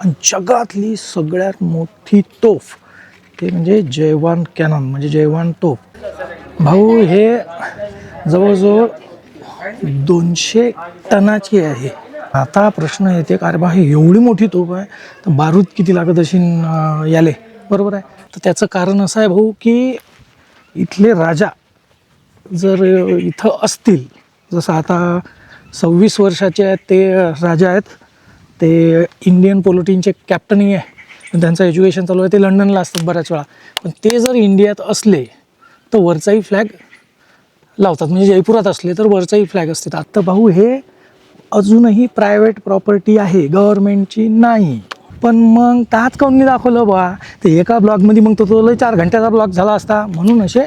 आणि जगातली सगळ्यात मोठी तोफ ते म्हणजे जयवान कॅनॉन म्हणजे जयवान तोफ. भाऊ हे जवळजवळ दोनशे टनाची आहे. आता प्रश्न येते का अरे बा हे एवढी मोठी तोफ आहे तर बारूद किती लागत अशी याले? बरोबर आहे? तर त्याचं कारण असं आहे भाऊ की इथले राजा जर इथं असतील जसं आता सव्वीस वर्षाचे आहेत ते राजा आहेत ते इंडियन पोलोटीनचे कॅप्टनही आहे. त्यांचं एज्युकेशन चालू आहे. ते लंडनला असतात बऱ्याच वेळा. पण ते जर इंडियात असले तर वरचाही फ्लॅग लावतात. म्हणजे जयपुरात असले तर वरचाही फ्लॅग असतात. आत्ता भाऊ हे अजूनही प्रायव्हेट प्रॉपर्टी आहे. गव्हर्नमेंटची नाही. पण मग तात काऊन दाखवलं बा? ते एका ब्लॉगमध्ये मग तो तो लय चार घंट्याचा ब्लॉग झाला असता. म्हणून असे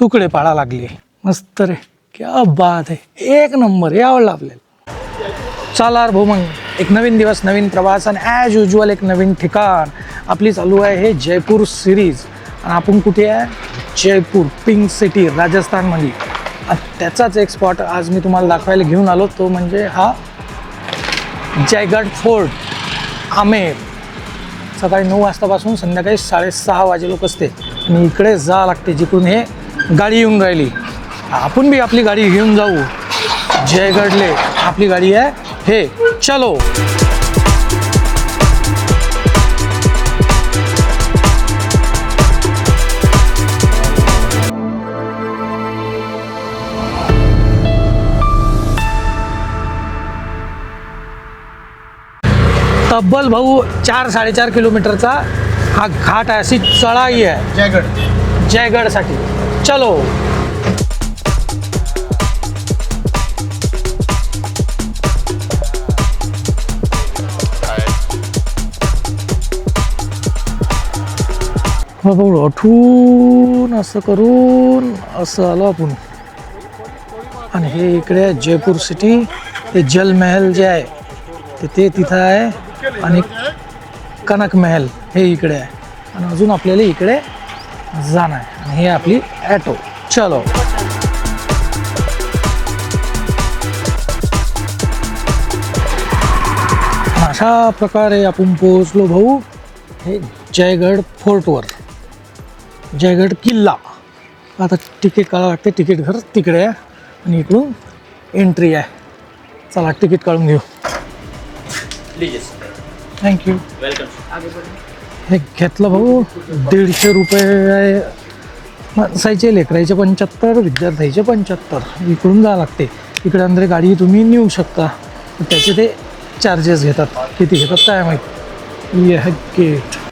तुकडे पाळा लागले. मस्त रे. क्या बात आहे. एक नंबर. हे आवडला आपल्याला चला भाऊ मग. एक नवीन दिवस नवीन प्रवास आणि ॲज युजल एक नवीन ठिकाण. आपली चालू आहे हे जयपूर सिरीज आणि आपण कुठे आहे? जयपूर पिंक सिटी राजस्थानमध्ये त्याचाच एक स्पॉट आज मी तुम्हाला दाखवायला घेऊन आलो. तो म्हणजे हा जयगड फोर्ट आमेर. सकाळी नऊ वाजतापासून संध्याकाळी साडेसहा वाजे लोक असते. आणि इकडे जा लागते जिकडून हे गाडी येऊन राहिली. आपण बी आपली गाडी घेऊन जाऊ. जयगडले आपली गाडी आहे हे चलो। तब्बल भाऊ चार साडेचार किलोमीटरचा हा घाट आहे अशी चढाई आहे. जयगड. जयगडसाठी. चलो. भाऊ अठून असं करून असं आलो आपण. आणि हे इकडे आहे जयपूर सिटी. ते जलमहल जे आहे ते ते तिथं आहे. आणि कनक महल हे इकडे आहे. आणि अजून आपल्याला इकडे जाणं आहे. आणि हे आपली ॲटो. चलो. अशा प्रकारे आपण पोहोचलो भाऊ. हे जयगड फोर्टवर. जयगड किल्ला. आता तिकीट काढावं लागते तिकीट घर तिकडे आहे आणि इकडून एंट्री आहे. चला तिकीट काढून घेऊ. थँक्यू हे घेतलं भाऊ दीडशे रुपये आहे. माणसाचे लेकराचे पंच्याहत्तर विद्यार्थ्याचे पंच्याहत्तर. इकडून जावं लागते. इकडे अंदर गाडी तुम्ही नेऊ शकता. त्याचे ते चार्जेस घेतात. किती घेतात काय माहीत. ये है गेट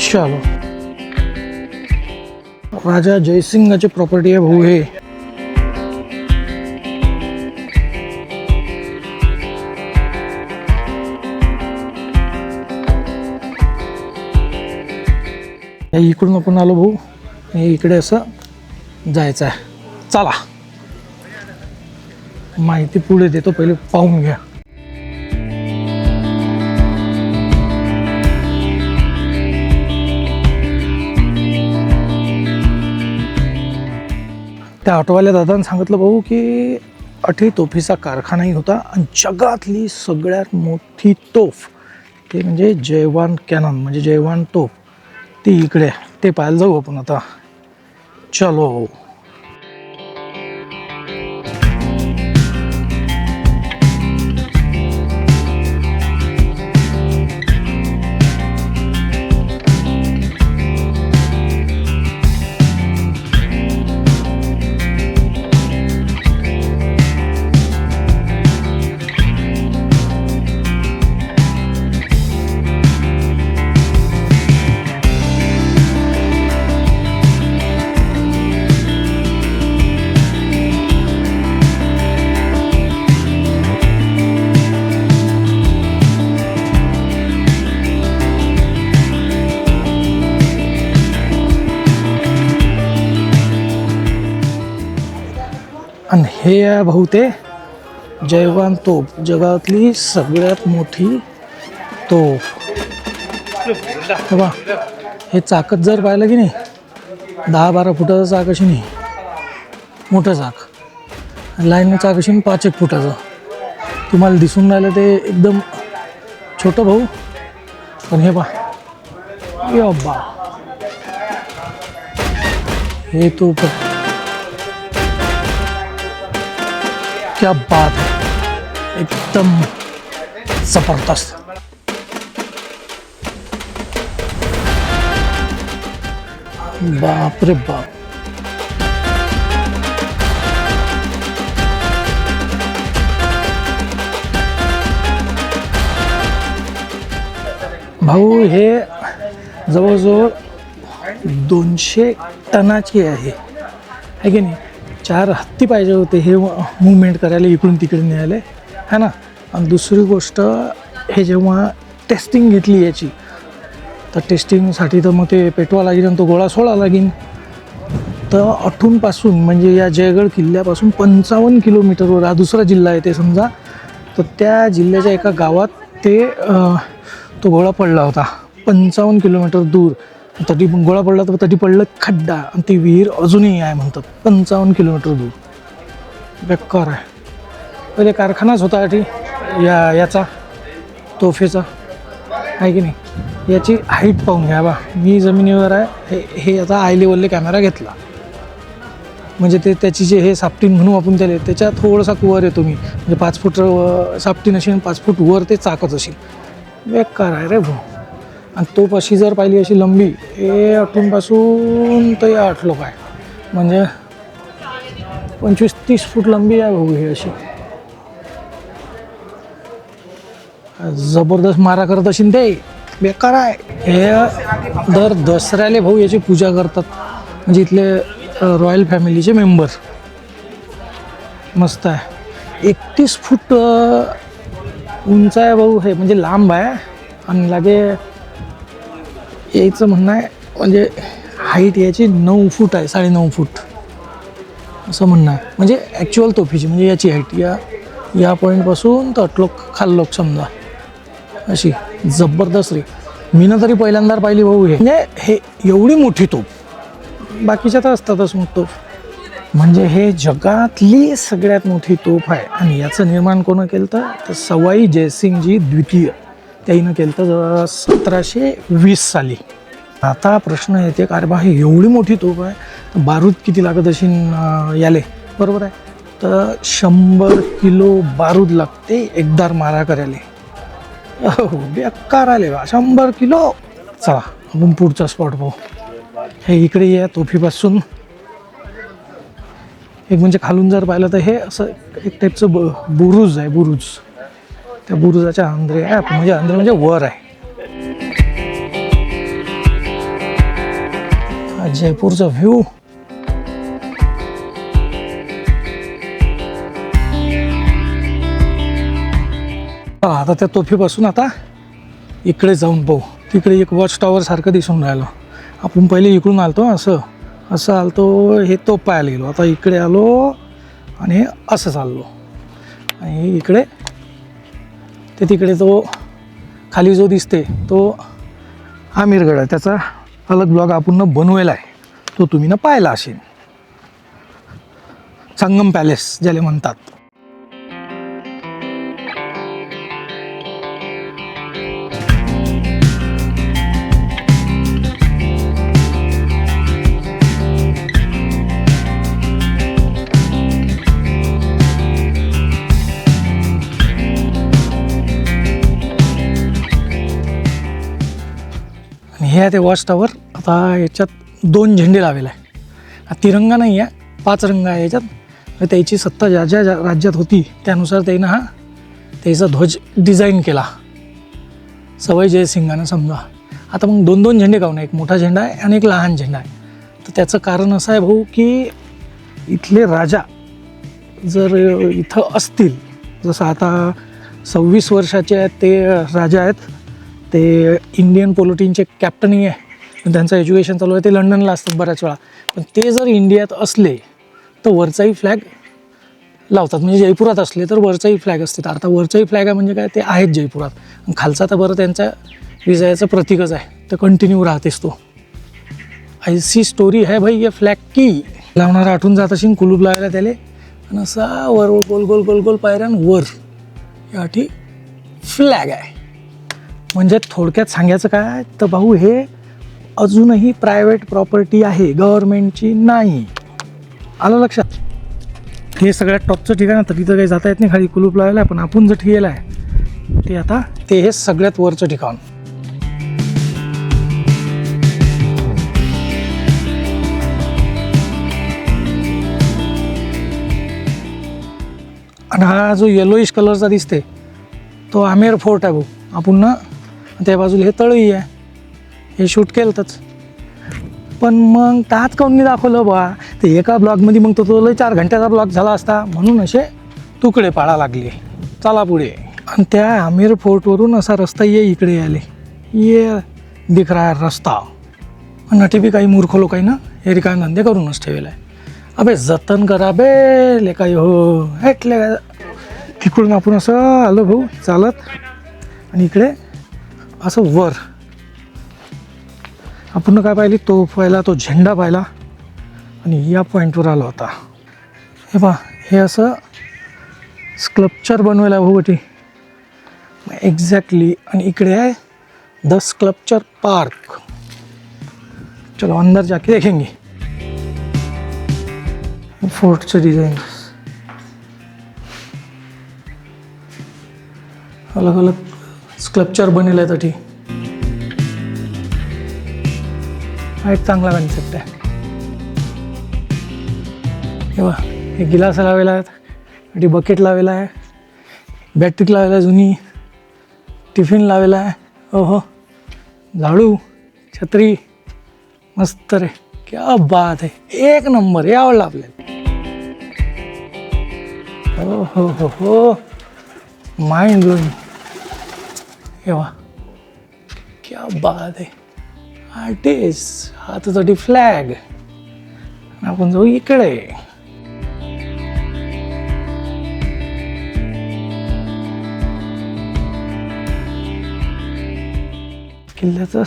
चलो। राजा जयसिंगाची प्रॉपर्टी आहे भाऊ हे. इकडून आपण आलो भाऊ. हे इकडे असं जायचं आहे. चला. माहिती पुढे देतो पहिले पाहून घ्या. त्या ऑटोवाल्या दादानं सांगितलं भाऊ की अठे तोफीचा कारखानाही होता आणि जगातली सगळ्यात मोठी तोफ ते म्हणजे जयवान कॅनन म्हणजे जयवान तोफ ती इकडे आहे. ते पाहायला जाऊ आपण आता चलो हे आहे भाऊ ते जयवान तोफ जगातली सगळ्यात मोठी तोफ. हे बा हे चाकत जर पाहिलं की नाही दहा बारा फुटाचं चाक अशी नाही. मोठं चाक. लाईनने चाक अशी पाच एक फुटाचं. तुम्हाला दिसून राहिलं ते एकदम छोटं भाऊ. पण हे पा ये बा. हे तो क्या बात है। एकदम जबरदस्त। बाप रे बाप। भाऊ हे जवळजवळ दोनशे टनाची आहे. है की नाही? चार हत्ती पाहिजे होते हे मुवमेंट करायला इकडून तिकडे न्यायला. है ना? आणि दुसरी गोष्ट हे जेव्हा टेस्टिंग घेतली याची तर टेस्टिंगसाठी तर मग ते पेटवा लागेल आणि तो गोळा सोडा लागेल. तर अठूनपासून म्हणजे या जयगड किल्ल्यापासून पंचावन्न किलोमीटरवर हा दुसरा जिल्हा आहे ते समजा तर त्या जिल्ह्याच्या एका गावात ते तो गोळा पडला होता. पंचावन्न किलोमीटर दूर. तटी गोळा पडला तर तटी पडलं खड्डा. आणि ती विहीर अजूनही आहे म्हणतात. पंचावन्न किलोमीटर दूर. बेकार आहे. पहिले कारखानाच होता आधी या याचा तोफेचा. आहे की नाही? याची हाईट पाहून घ्या बा. मी जमिनीवर आहे. हे हे आता आय लेवलले कॅमेरा घेतला. म्हणजे ते त्याची जे हे सापटीन म्हणून आपण त्याले त्याच्या थोडासा वर येतो मी. म्हणजे पाच फूट अं, सापटीन असेल पाच फूट वर ते चाकच असेल. बेकार आहे रे भाऊ. आणि तो पशी जर पाहिली अशी लंबी हे अठूनपासून तर या आठ लोक आहे. म्हणजे पंचवीस तीस फूट लंबी आहे भाऊ ही अशी. जबरदस्त मारा करत असेल ते. बेकार आहे. हे दर दसऱ्याले भाऊ याची पूजा करतात. म्हणजे इथले रॉयल फॅमिलीचे मेंबर. मस्त आहे. एकतीस फूट उंच आहे भाऊ हे. म्हणजे लांब आहे. आणि लागे यायचं म्हणणं आहे म्हणजे हाईट याची नऊ फूट आहे साडेनऊ फूट. असं म्हणणं आहे. म्हणजे ॲक्च्युअल तोफीची म्हणजे याची हाईट या या पॉईंटपासून तटलोक खाल्लोक समजा. अशी जबरदस्त रे. मीनं तरी पहिल्यांदा पाहिली भाऊ हे. म्हणजे हे एवढी मोठी तोफ. बाकीच्या तर असतातच मग तोफ. म्हणजे हे जगातली सगळ्यात मोठी तोफ आहे. आणि याचं निर्माण कोणं केलं तर सवाई जयसिंगजी द्वितीय. त्याईनं केलं तर सतराशे वीस साली. आता प्रश्न येते का अरे बा हे एवढी मोठी तोफ आहे तर बारूद किती लागत अशी याले? बरोबर आहे? तर शंभर किलो बारूद लागते एकदार मारा करायला हो बेकार आले बा शंभर किलो! चला आपण पुढचा स्पॉट पाहू. हे इकडे या तोफीपासून. एक म्हणजे खालून जर पाहिलं तर हे असं एक टाईपचं ब बुरुज आहे बुरुज. त्या बुरुजाच्या आंध्रे ॲप म्हणजे आंध्रे म्हणजे वर आहे. जयपूरचा व्ह्यू आता त्या तोफीपासून आता इकडे जाऊन पाहू. तिकडे एक वॉच टॉवर सारखं दिसून राहिलं. आपण पहिले इकडून आलतो असं. असं आलतो हे तोफ पाहायला गेलो. आता इकडे आलो आणि असं चाललो. आणि इकडे ते तिकडे तो खाली जो दिसते तो आमिरगड आहे त्याचा अलग ब्लॉग आपण बनवेला आहे. तो तुम्ही ना पाहिला असेल. संगम पॅलेस ज्याला म्हणतात. हे आहे ते वॉच टावर आता याच्यात दोन झेंडे लावलेले आहे तिरंगा नाही आहे पाच रंग आहे याच्यात. त्याची सत्ता ज्या ज्या ज्या राज्यात होती त्यानुसार त्यानं हा त्याचा ध्वज डिझाईन केला. सवय जयसिंगानं समजा. आता मग दोन दोन झेंडे काऊन एक मोठा झेंडा आहे आणि एक लहान झेंडा आहे. तर त्याचं कारण असं आहे भाऊ की इथले राजा जर इथं असतील जसं आता सव्वीस वर्षाचे आहेत ते राजा आहेत ते इंडियन पोलोटीनचे कॅप्टनही आहे. त्यांचं एज्युकेशन चालू आहे. ते लंडनला असतात बऱ्याच वेळा. पण ते जर इंडियात असले तर वरचाही फ्लॅग लावतात. म्हणजे जयपुरात असले तर वरचाही फ्लॅग असते तर आता वरचाही फ्लॅग आहे म्हणजे काय? ते आहेत जयपुरात. खालचा तर बरं त्यांचा विजयाचं प्रतीकच आहे. तर कंटिन्यू राहतेस तो. ऐसी स्टोरी है भाई ये फ्लॅग की. लावणारा आठून जात असेल कुलूप लावायला त्याले. आणि असा वर गोल गोल गोल गोल पायऱ्यान वर. याठी फ्लॅग आहे. म्हणजे थोडक्यात सांगायचं काय? तर भाऊ हे अजूनही प्रायव्हेट प्रॉपर्टी आहे गव्हर्नमेंटची नाही. आलं लक्षात? हे सगळ्यात टॉपचं ठिकाण आता तिथं काही जाता येत नाही खाली कुलूप लावला आहे पण आपण जर ठीक आहे ते आता ते हे सगळ्यात वरचं ठिकाण. आणि हा जो येलोइश कलरचा दिसते तो आमेर फोर्ट आहे भाऊ. आपण ना त्या बाजूला हे तळही आहे. हे शूट केलंच पण मग तात काऊन मी दाखवलं बा ते एका ब्लॉगमध्ये मग तो तो लय चार घंट्याचा ब्लॉग झाला असता. म्हणून असे तुकडे पाडा लागले. चला पुढे. आणि त्या आमिर फोर्टवरून असा रस्ता ये इकडे आले ये दिख रहा है रस्ता. नटी बी काही मूर्ख लोक आहे ना? हे काय धंदे करूनच ठेवला आहे अबे जतन करा बे ले काय हो. हेटले. काय तिकडून आपण असं आलो भाऊ चालत. आणि इकडे असं वर. आपण काय पाहिली? तो पाहिला तो झेंडा पाहिला आणि या पॉईंटवर आला होता. हे पहा हे असं स्क्लप्चर बनवायला भाऊ एक्झॅक्टली आणि इकडे आहे द स्क्लप्चर पार्क चलो अंदर जाके देखेंगे. फोर्टचं डिझाईन अलग अलग स्कल्पचर बनेल आहे तठी हा एक चांगला कन्सेप्ट आहे. हे हे गिलास लावेला आहेत अटी बकेट लावेला आहे. बॅटरी लावलेला आहे जुनी. टिफिन लावेला आहे. ओहो झाडू छत्री. मस्त रे. क्या बात आहे. एक नंबर हे आवडलं आपल्याला. हो हो हो. हो माइंड ब्लोईंग हे वा क्या बात आहे. आर्टिस्ट हातासाठी फ्लॅग आपण जाऊ इकडे. किल्ल्याचं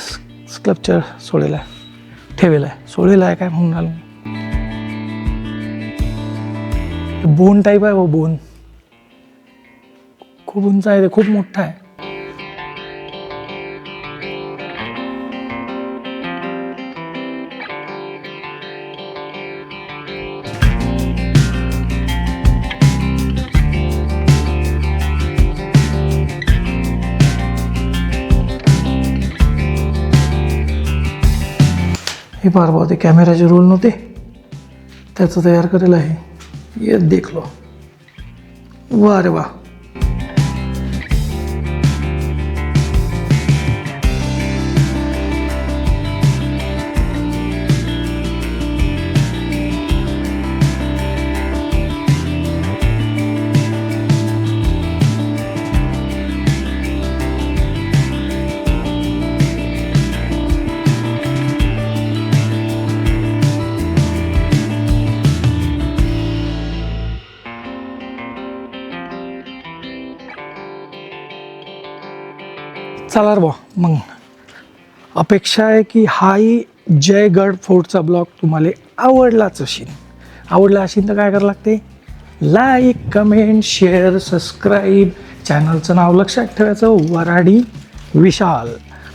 स्कल्पचर सोडेला आहे आहे सोडेला आहे काय म्हणून बोन टाईप आहे हो बोन. खूप उंच आहे ते खूप मोठा आहे. हे पार भाऊ ते कॅमेराचे रोल नव्हते. त्याचं तयार करेल आहे. ये देखलो. वा रे वा. चला रे बुवा मग. अपेक्षा आहे की हाही जयगड फोर्टचा ब्लॉग तुम्हाला आवडलाच असेल. आवडला असेल तर काय करावं लागते? लाईक कमेंट शेअर सबस्क्राईब चॅनलचं नाव लक्षात ठेवायचं वराडी विशाल.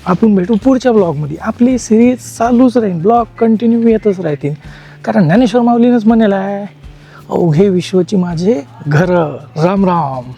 आपण भेटू पुढच्या ब्लॉगमध्ये. आपली सिरीज चालूच राहील ब्लॉग कंटिन्यू येतच राहतील. कारण ज्ञानेश्वर माऊलीनंच म्हणेलं आहे अवघे विश्वची माझे घर. राम राम.